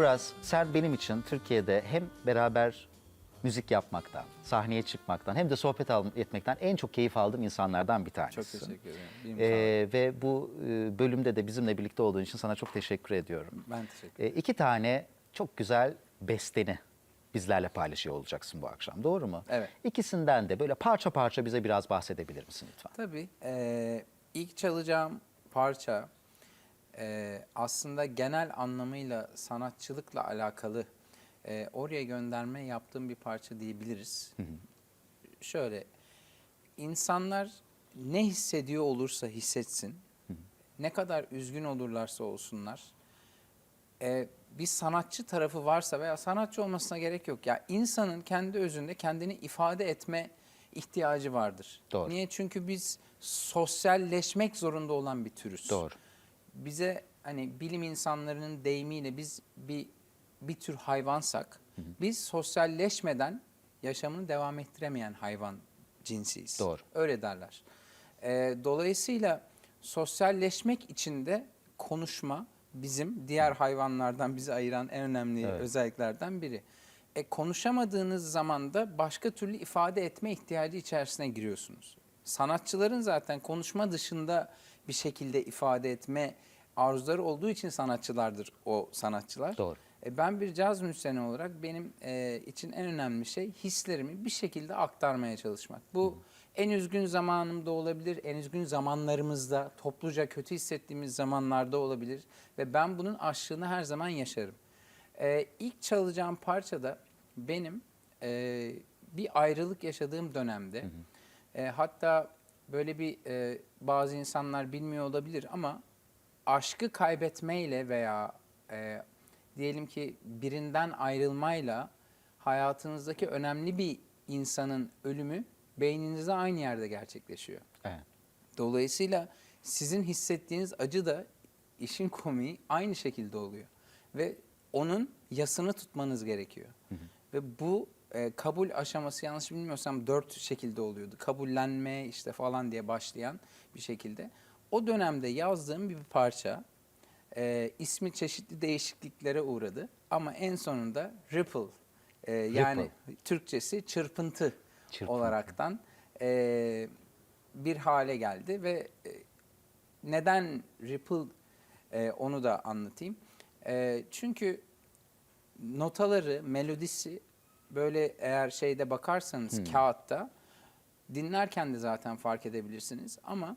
Uraz sen benim için Türkiye'de hem beraber müzik yapmaktan, sahneye çıkmaktan hem de sohbet etmekten en çok keyif aldığım insanlardan bir tanesi. Çok teşekkür ederim. Ee, ve bu e, bölümde de bizimle birlikte olduğun için sana çok teşekkür ediyorum. Ben teşekkür E, iki tane çok güzel besteni bizlerle paylaşıyor olacaksın bu akşam. Doğru mu? Evet. İkisinden de böyle parça parça bize biraz bahsedebilir misin lütfen? Tabii. Ee, ilk çalacağım parça e, aslında genel anlamıyla sanatçılıkla alakalı e, oraya gönderme yaptığım bir parça diyebiliriz. Şöyle, insanlar ne hissediyor olursa hissetsin, ne kadar üzgün olurlarsa olsunlar, e, bir sanatçı tarafı varsa veya sanatçı olmasına gerek yok. Ya insanın kendi özünde kendini ifade etme ihtiyacı vardır. Doğru. Niye? Çünkü biz sosyalleşmek zorunda olan bir türüz. Doğru. Bize hani bilim insanlarının deyimiyle biz bir bir tür hayvansak, biz sosyalleşmeden yaşamını devam ettiremeyen hayvan cinsiyiz. Doğru. Öyle derler. Ee, dolayısıyla sosyalleşmek için de konuşma bizim diğer hayvanlardan bizi ayıran en önemli Evet. özelliklerden biri. E, konuşamadığınız zaman da başka türlü ifade etme ihtiyacı içerisine giriyorsunuz. Sanatçıların zaten konuşma dışında bir şekilde ifade etme arzuları olduğu için sanatçılardır o sanatçılar. Doğru. E, ben bir caz müzisyeni olarak benim e, için en önemli şey hislerimi bir şekilde aktarmaya çalışmak. Bu en üzgün zamanımda olabilir, en üzgün zamanlarımızda, topluca kötü hissettiğimiz zamanlarda olabilir ve ben bunun aşkını her zaman yaşarım. E, ilk çalacağım parça da benim e, bir ayrılık yaşadığım dönemde, e, hatta böyle bir e, bazı insanlar bilmiyor olabilir ama aşkı kaybetmeyle veya e, diyelim ki birinden ayrılmayla hayatınızdaki önemli bir insanın ölümü beyninizde aynı yerde gerçekleşiyor. Evet. Dolayısıyla sizin hissettiğiniz acı da işin komiği aynı şekilde oluyor. Ve onun yasını tutmanız gerekiyor. Ve bu e, kabul aşaması yanlış bilmiyorsam dört şekilde oluyordu. Kabullenme işte falan diye başlayan bir şekilde. O dönemde yazdığım bir parça e, ismi çeşitli değişikliklere uğradı. Ama en sonunda Ripple e, yani Türkçesi çırpıntı, Çırpıntı. olaraktan e, bir hale geldi ve e, neden Ripple e, onu da anlatayım. E, çünkü notaları, melodisi böyle eğer şeyde bakarsanız kağıtta dinlerken de zaten fark edebilirsiniz ama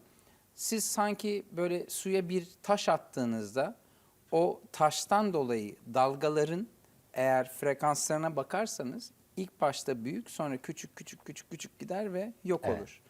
siz sanki böyle suya bir taş attığınızda o taştan dolayı dalgaların eğer frekanslarına bakarsanız ilk başta büyük sonra küçük küçük küçük küçük gider ve yok Evet. olur.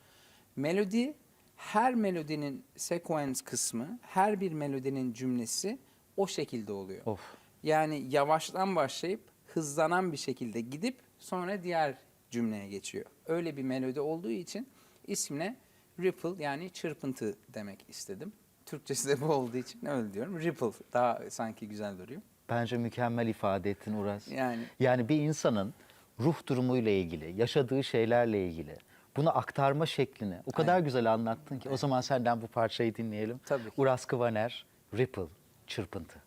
Melodi her melodinin sequence kısmı, her bir melodinin cümlesi o şekilde oluyor. Of. Yani yavaştan başlayıp hızlanan bir şekilde gidip sonra diğer cümleye geçiyor. Öyle bir melodi olduğu için ismine ripple yani çırpıntı demek istedim. Türkçesi de bu olduğu için öyle diyorum. Ripple daha sanki güzel duruyor. Bence mükemmel ifade ettin Uraz. Yani Yani bir insanın ruh durumuyla ilgili, yaşadığı şeylerle ilgili bunu aktarma şeklini o kadar güzel anlattın ki. O zaman senden bu parçayı dinleyelim. Tabii ki. Uraz Kıvaner, Ripple, Çırpıntı.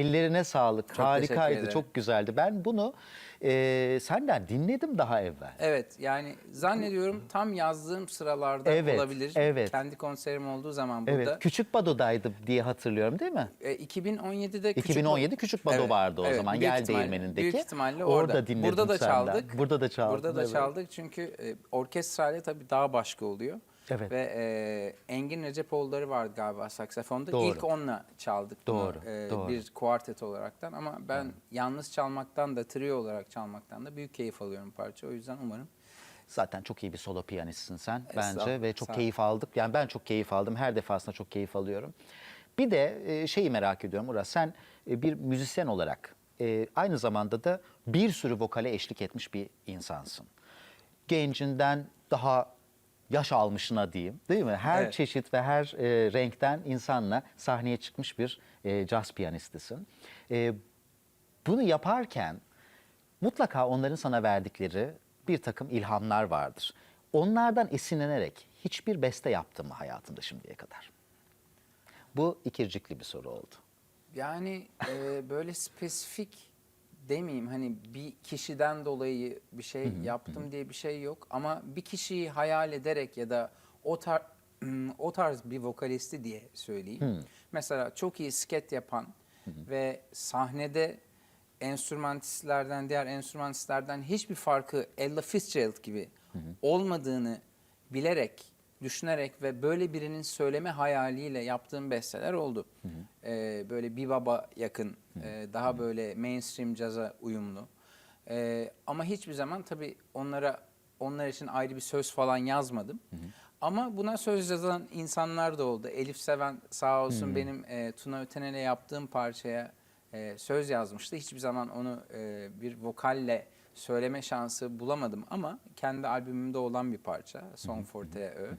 Ellerine sağlık. teşekkür Harikaydı. Çok güzeldi. Ben bunu e, senden dinledim daha evvel. Evet yani zannediyorum tam yazdığım sıralarda Evet, olabilir. evet. Kendi konserim olduğu zaman burada. Evet. Küçük Bado'daydı diye hatırlıyorum değil mi? E, 2017'de Küçük 2017 Küçük Bado Evet, vardı o evet. zaman. Büyük Gel ihtimalle- Değirmeni'ndeki. Büyük ihtimalle Orada orada. dinledim Burada da senden. çaldık. Burada da çaldın, Burada da çaldık çünkü e, orkestrayla tabii daha başka oluyor. Evet. Ve e, Engin Recepoğulları vardı galiba saksafonda. Doğru. İlk onunla çaldık bunu, Doğru, e, doğru. bir kuartet olaraktan. Ama ben yalnız çalmaktan da trio olarak çalmaktan da büyük keyif alıyorum parça. O yüzden umarım Zaten çok iyi bir solo piyanistsin sen bence ve çok sağ ol. keyif aldık. Yani ben çok keyif aldım. Her defasında çok keyif alıyorum. Bir de e, şeyi merak ediyorum Uras. Sen e, bir müzisyen olarak e, aynı zamanda da bir sürü vokale eşlik etmiş bir insansın. Gencinden daha yaş almışına diyeyim değil mi? Her Evet. çeşit ve her e, renkten insanla sahneye çıkmış bir e, caz piyanistisin. E, bunu yaparken mutlaka onların sana verdikleri bir takım ilhamlar vardır. Onlardan esinlenerek hiçbir beste yaptın mı hayatında şimdiye kadar? Bu ikircikli bir soru oldu. Yani e, böyle spesifik demeyeyim hani bir kişiden dolayı bir şey yaptım diye bir şey yok. Ama bir kişiyi hayal ederek ya da o tar o tarz bir vokalisti diye söyleyeyim. Mesela çok iyi sket yapan ve sahnede enstrümanistlerden diğer enstrümanistlerden hiçbir farkı Ella Fitzgerald gibi olmadığını bilerek, düşünerek ve böyle birinin söyleme hayaliyle yaptığım besteler oldu. Ee, böyle bebop'a yakın, e, daha böyle mainstream caza uyumlu. Ee, ama hiçbir zaman tabii onlara onlar için ayrı bir söz falan yazmadım. Ama buna söz yazan insanlar da oldu. Elif Seven sağ olsun benim e, Tuna Ötenel'e yaptığım parçaya e, söz yazmıştı. Hiçbir zaman onu e, bir vokalle söyleme şansı bulamadım ama kendi albümümde olan bir parça Song for T.Ö.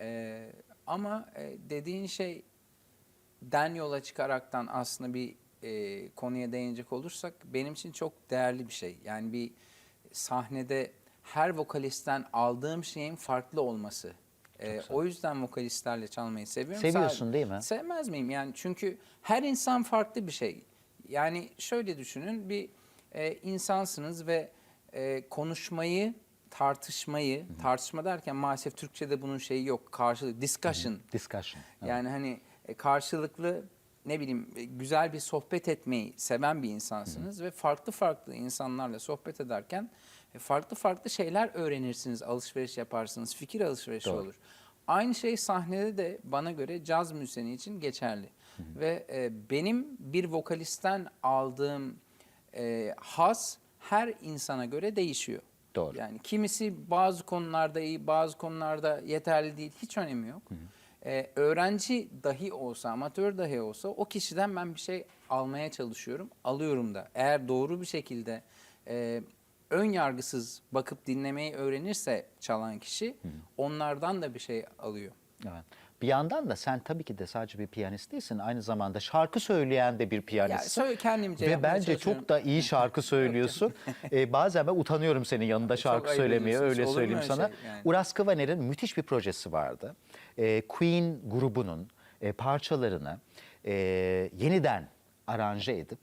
E, ama e, dediğin şey den yola çıkaraktan aslında bir e, konuya değinecek olursak benim için çok değerli bir şey. Yani bir sahnede her vokalistten aldığım şeyin farklı olması. E, o yüzden vokalistlerle çalmayı seviyorum. Seviyorsun Sadece- değil mi? Sevmez miyim? Yani çünkü her insan farklı bir şey. Yani şöyle düşünün bir e, insansınız ve e, konuşmayı, tartışmayı, tartışma derken maalesef Türkçe'de bunun şeyi yok. Karşılık, discussion. Discussion. Evet. Yani hani e, karşılıklı ne bileyim e, güzel bir sohbet etmeyi seven bir insansınız ve farklı farklı insanlarla sohbet ederken e, farklı farklı şeyler öğrenirsiniz, alışveriş yaparsınız, fikir alışverişi Doğru. olur. Aynı şey sahnede de bana göre caz müzisyeni için geçerli. Ve e, benim bir vokalistten aldığım e, haz her insana göre değişiyor. Doğru. Yani kimisi bazı konularda iyi, bazı konularda yeterli değil. Hiç önemi yok. Ee, öğrenci dahi olsa, amatör dahi olsa o kişiden ben bir şey almaya çalışıyorum. Alıyorum da. Eğer doğru bir şekilde e, ön yargısız bakıp dinlemeyi öğrenirse çalan kişi onlardan da bir şey alıyor. Evet. Bir yandan da sen tabii ki de sadece bir piyanist değilsin. Aynı zamanda şarkı söyleyen de bir Ya piyanistsin. söyle kendimce Ve bence çok da iyi şarkı söylüyorsun. ee, bazen ben utanıyorum senin yanında şarkı söylemeye öyle Olur söyleyeyim öyle sana. şey? Yani. Uras Kıvaner'in müthiş bir projesi vardı. Ee, Queen grubunun e, parçalarını e, yeniden aranje edip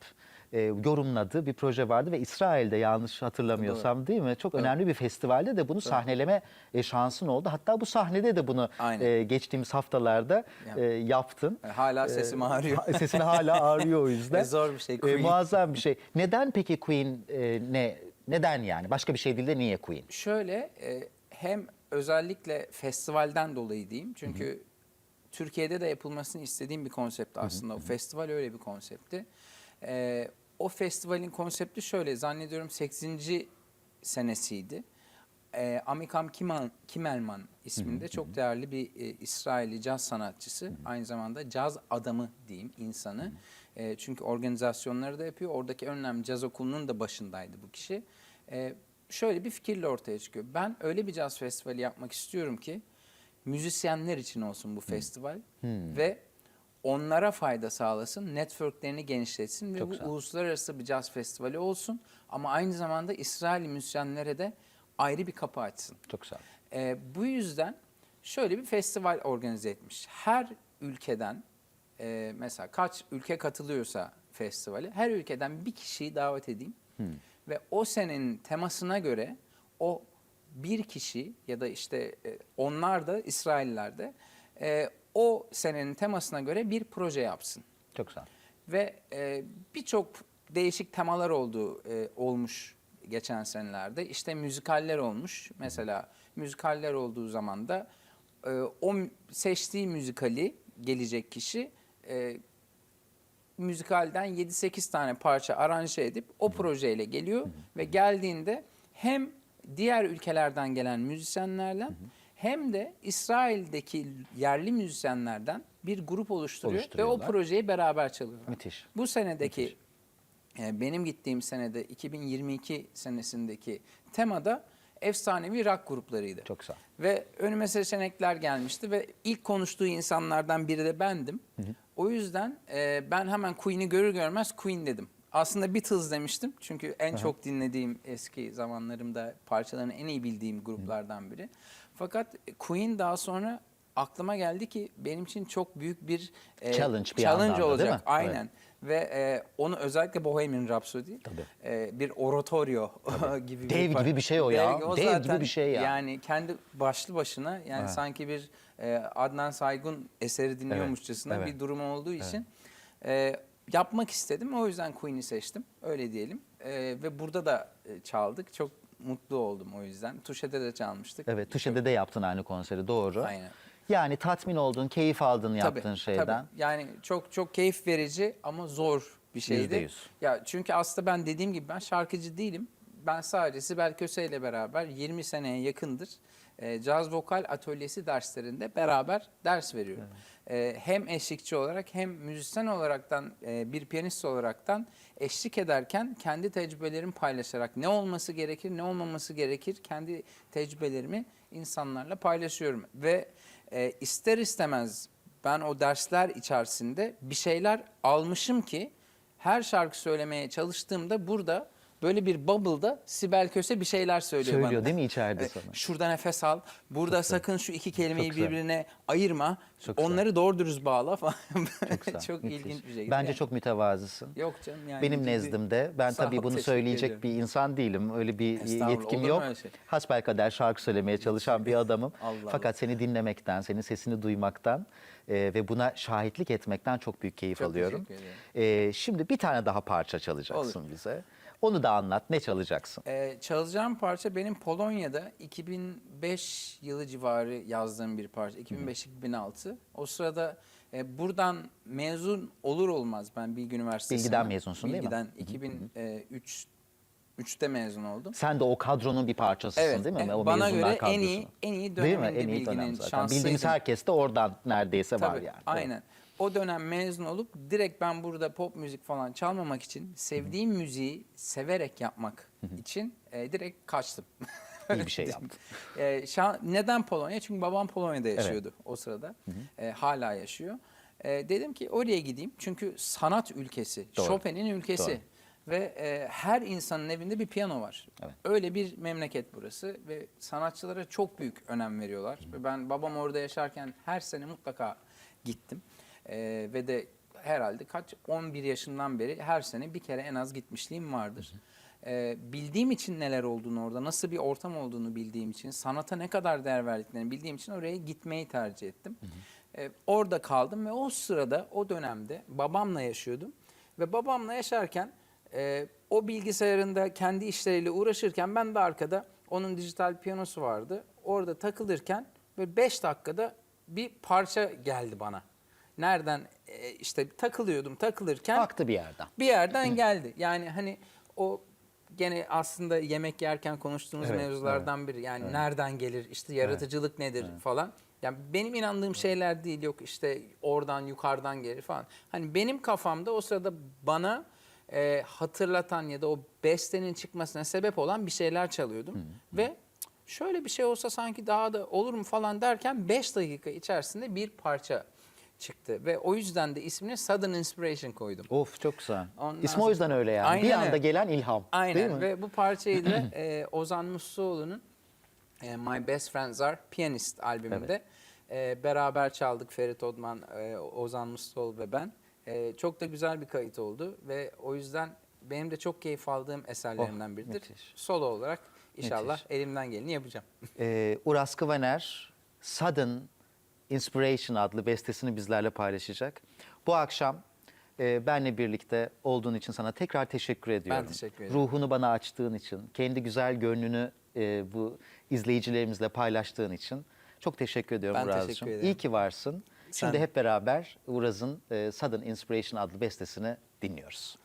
e, yorumladığı bir proje vardı ve İsrail'de yanlış hatırlamıyorsam değil mi? Çok önemli bir festivalde de bunu sahneleme e, şansın oldu. Hatta bu sahnede de bunu Aynen. e, geçtiğimiz haftalarda e, yaptın. E, hala sesim ağrıyor. Ha- Sesin hala ağrıyor o yüzden. E, zor bir şey, E, Queen. muazzam bir şey. Neden peki Queen e, ne? Neden yani? Başka bir şey değil de niye Queen? Şöyle e, hem özellikle festivalden dolayı diyeyim. Çünkü Türkiye'de de yapılmasını istediğim bir konsept aslında. O festival öyle bir konseptti. E, o festivalin konsepti şöyle zannediyorum 8. senesiydi. E, Amikam Kimal, Kimelman isminde çok değerli bir e, İsrailli caz sanatçısı. Aynı zamanda caz adamı diyeyim, insanı. E, çünkü organizasyonları da yapıyor. Oradaki önemli caz okulunun da başındaydı bu kişi. E, şöyle bir fikirle ortaya çıkıyor. Ben öyle bir caz festivali yapmak istiyorum ki müzisyenler için olsun bu festival ve onlara fayda sağlasın, networklerini genişletsin ve Çok bu güzel. uluslararası bir caz festivali olsun. Ama aynı zamanda İsrail müzisyenlere de ayrı bir kapı açsın. Çok güzel. Ee, bu yüzden şöyle bir festival organize etmiş. Her ülkeden e, mesela kaç ülke katılıyorsa festivali. Her ülkeden bir kişiyi davet edeyim. Ve o senenin temasına göre o bir kişi ya da işte e, onlar da İsrailler de e, o senenin temasına göre bir proje yapsın. Çok güzel. Ve e, birçok değişik temalar oldu e, olmuş geçen senelerde. İşte müzikaller olmuş. Mesela müzikaller olduğu zaman da e, o seçtiği müzikali gelecek kişi e, müzikalden 7-8 tane parça aranje edip o projeyle geliyor ve geldiğinde hem diğer ülkelerden gelen müzisyenlerden hem de İsrail'deki yerli müzisyenlerden bir grup oluşturuyor ve o projeyi beraber çalıyorlar. Müthiş. Bu senedeki e, benim gittiğim senede 2022 senesindeki temada efsanevi rock gruplarıydı. Çok güzel. Ve önüme seçenekler gelmişti ve ilk konuştuğu insanlardan biri de bendim. O yüzden e, ben hemen Queen'i görür görmez Queen dedim. Aslında Beatles demiştim çünkü en çok dinlediğim eski zamanlarımda parçalarını en iyi bildiğim gruplardan biri. Fakat Queen daha sonra aklıma geldi ki benim için çok büyük bir e, Challenge bir challenge anlamda, değil olacak. mi? Aynen. Ve e, onu özellikle Bohemian Rhapsody Tabii. e, bir oratorio gibi Dev par- gibi bir şey o ya. Dev, Dev gibi zaten bir şey ya. Yani kendi başlı başına yani sanki bir e, Adnan Saygun eseri dinliyormuşçasına evet. bir durum olduğu için e, yapmak istedim. O yüzden Queen'i seçtim. Öyle diyelim. E, ve burada da e, çaldık. Çok mutlu oldum o yüzden. Tuşe'de de çalmıştık. Evet, Tuşe'de de yaptın aynı konseri doğru. Aynen. Yani tatmin oldun, keyif aldın yaptığın şeyden. tabii. Yani çok çok keyif verici ama zor bir Yüzde şeydi. yüz. Ya çünkü aslında ben dediğim gibi ben şarkıcı değilim. Ben sadece Sibel Köse ile beraber 20 seneye yakındır e, caz vokal atölyesi derslerinde beraber ders veriyorum. E, hem eşlikçi olarak hem müzisyen olaraktan e, bir piyanist olaraktan eşlik ederken kendi tecrübelerimi paylaşarak ne olması gerekir ne olmaması gerekir kendi tecrübelerimi insanlarla paylaşıyorum ve e, ister istemez ben o dersler içerisinde bir şeyler almışım ki her şarkı söylemeye çalıştığımda burada böyle bir bubble'da Sibel Köse bir şeyler söylüyor, Söylüyor bana. değil mi içeride sana? Şurada nefes al. Burada sakın şu iki kelimeyi Çok güzel. birbirine ayırma. Çok güzel. Onları doğru dürüst bağla falan. Çok, güzel, çok müthiş. ilginç bir şey. Bence Yani- çok mütevazısın. Yok canım yani. Benim nezdimde ben Sağ tabii bunu söyleyecek ediyorum. bir insan değilim. Öyle bir yetkim olur yok. şey? Hasbelkader şarkı söylemeye çalışan bir adamım. Allah Fakat seni dinlemekten, senin sesini duymaktan e, ve buna şahitlik etmekten çok büyük keyif Çok alıyorum. E, şimdi bir tane daha parça çalacaksın bize. Onu da anlat. Ne çalacaksın? Ee, çalacağım parça benim Polonya'da 2005 yılı civarı yazdığım bir parça. 2005-2006. O sırada e, buradan mezun olur olmaz ben Bilgi Üniversitesi'nden. Bilgiden mezunsun değil mi? Bilgiden 2003 3'te mezun oldum. Sen de o kadronun bir parçasısın Evet, değil mi? e, O bana göre en iyi- kadrosu. en iyi Değil mi? döneminde En iyi Bilgi'nin dönem zaten. şanslıydım. Bildiğimiz herkes de oradan neredeyse var Tabii, yani. Aynen. O dönem mezun olup direkt ben burada pop müzik falan çalmamak için sevdiğim müziği severek yapmak için e, direkt kaçtım. İyi bir şey yaptın. E, şa- neden Polonya? Çünkü babam Polonya'da yaşıyordu o sırada. E, hala yaşıyor. E, dedim ki oraya gideyim. Çünkü sanat ülkesi, Doğru. Chopin'in ülkesi. Doğru. Ve e, her insanın evinde bir piyano var. Evet. Öyle bir memleket burası ve sanatçılara çok büyük önem veriyorlar. Ve ben babam orada yaşarken her sene mutlaka gittim. E, ve de herhalde kaç 11 yaşından beri her sene bir kere en az gitmişliğim vardır. E, bildiğim için neler olduğunu orada, nasıl bir ortam olduğunu bildiğim için, sanata ne kadar değer verdiklerini bildiğim için oraya gitmeyi tercih ettim. E, orada kaldım ve o sırada, o dönemde babamla yaşıyordum. Ve babamla yaşarken e, o bilgisayarında kendi işleriyle uğraşırken ben de arkada onun dijital piyanosu vardı. Orada takılırken böyle 5 dakikada bir parça geldi bana. Nereden e, işte takılıyordum takılırken Baktı bir yerden. bir yerden geldi. Yani hani o gene aslında yemek yerken konuştuğumuz Evet, mevzulardan biri. Yani nereden gelir, işte yaratıcılık nedir falan. Yani benim inandığım şeyler değil yok işte oradan yukarıdan gelir falan. Hani benim kafamda o sırada bana e, hatırlatan ya da o bestenin çıkmasına sebep olan bir şeyler çalıyordum. Ve şöyle bir şey olsa sanki daha da olur mu falan derken 5 dakika içerisinde bir parça çıktı. Ve o yüzden de ismini Sudden Inspiration koydum. Of çok güzel. Ondan İsmi o sonra- yüzden öyle yani. bir Aynen anda öyle. gelen ilham. Değil Aynen mi? ve bu parçayı da e, Ozan Musluoğlu'nun e, My Best Friends Are Pianist albümünde e, beraber çaldık Ferit Odman, e, Ozan Musluoğlu ve ben. Ee, çok da güzel bir kayıt oldu ve o yüzden benim de çok keyif aldığım eserlerimden biridir. müthiş. Solo olarak inşallah Müthiş. elimden geleni yapacağım. Ee, Uras Kıvaner, Sudden Inspiration adlı bestesini bizlerle paylaşacak. Bu akşam e, benle birlikte olduğun için sana tekrar teşekkür ediyorum. teşekkür ederim. Ruhunu bana açtığın için, kendi güzel gönlünü e, bu izleyicilerimizle paylaştığın için çok teşekkür ediyorum Ben Uraz'cığım. teşekkür ederim. İyi ki varsın. Sen Şimdi hep beraber Uraz'ın e, Sudden Inspiration adlı bestesini dinliyoruz.